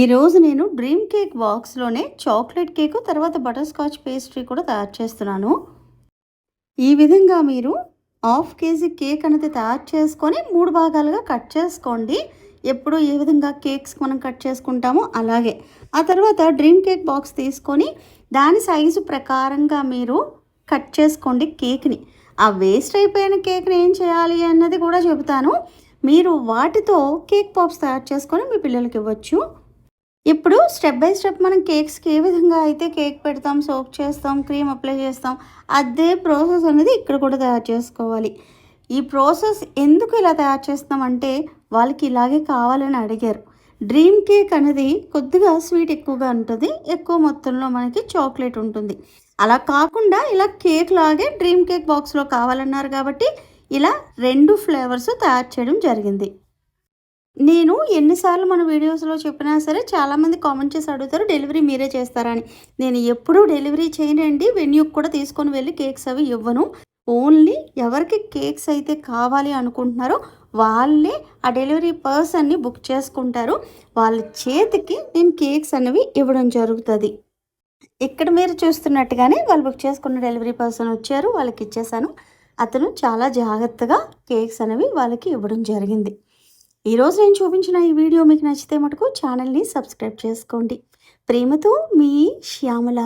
ఈరోజు నేను dream cake బాక్స్లోనే చాక్లెట్ కేకు తర్వాత బటర్ స్కాచ్ పేస్ట్రీ కూడా తయారు చేస్తున్నాను. ఈ విధంగా మీరు హాఫ్ కేజీ కేక్ అనేది తయారు చేసుకొని మూడు భాగాలుగా కట్ చేసుకోండి. ఎప్పుడు ఏ విధంగా కేక్స్ మనం కట్ చేసుకుంటామో అలాగే. ఆ తర్వాత డ్రీమ్ కేక్ బాక్స్ తీసుకొని దాని సైజు ప్రకారంగా మీరు కట్ చేసుకోండి కేక్ని ఆ వేస్ట్ అయిపోయిన కేక్ని ఏం చేయాలి అన్నది కూడా చెబుతాను. మీరు వాటితో కేక్ పాప్స్ తయారు చేసుకొని మీ పిల్లలకి ఇవ్వచ్చు. ఇప్పుడు స్టెప్ బై స్టెప్ మనం కేక్స్కి ఏ విధంగా అయితే కేక్ పెడతాం సోప్ చేస్తాం క్రీమ్ అప్లై చేస్తాం అదే ప్రాసెస్ అనేది ఇక్కడ కూడా తయారు చేసుకోవాలి. ఈ ప్రాసెస్ ఎందుకు ఇలా తయారు చేస్తాం అంటే వాళ్ళకి ఇలాగే కావాలని అడిగారు. డ్రీమ్ కేక్ అనేది కొద్దిగా స్వీట్ ఎక్కువగా ఉంటుంది ఎక్కువ మొత్తంలో మనకి చాక్లెట్ ఉంటుంది. అలా కాకుండా ఇలా కేక్ లాగే డ్రీమ్ కేక్ బాక్స్లో కావాలన్నారు కాబట్టి ఇలా రెండు ఫ్లేవర్స్ తయారు చేయడం జరిగింది. నేను ఎన్నిసార్లు మన వీడియోస్లో చెప్పినా సరే చాలామంది కామెంట్ చేసి అడుగుతారు డెలివరీ మీరే చేస్తారని నేను ఎప్పుడూ డెలివరీ చేయనండి వెన్యూకి కూడా తీసుకొని వెళ్ళి కేక్స్ అవి ఇవ్వను. ఓన్లీ ఎవరికి కేక్స్ అయితే కావాలి అనుకుంటున్నారో వాళ్ళే ఆ డెలివరీ పర్సన్ని బుక్ చేసుకుంటారు. వాళ్ళ చేతికి నేను కేక్స్ అనేవి ఇవ్వడం జరుగుతుంది. ఇక్కడ మీరు చూస్తున్నట్టుగానే వాళ్ళు బుక్ చేసుకున్న డెలివరీ పర్సన్ వచ్చారు వాళ్ళకి ఇచ్చేసాను. అతను చాలా జాగ్రత్తగా కేక్స్ అనేవి వాళ్ళకి ఇవ్వడం జరిగింది. ఈరోజు నేను చూపించిన ఈ వీడియో మీకు నచ్చితే మటుకు ఛానల్ని సబ్స్క్రైబ్ చేసుకోండి. ప్రేమతో మీ శ్యామల.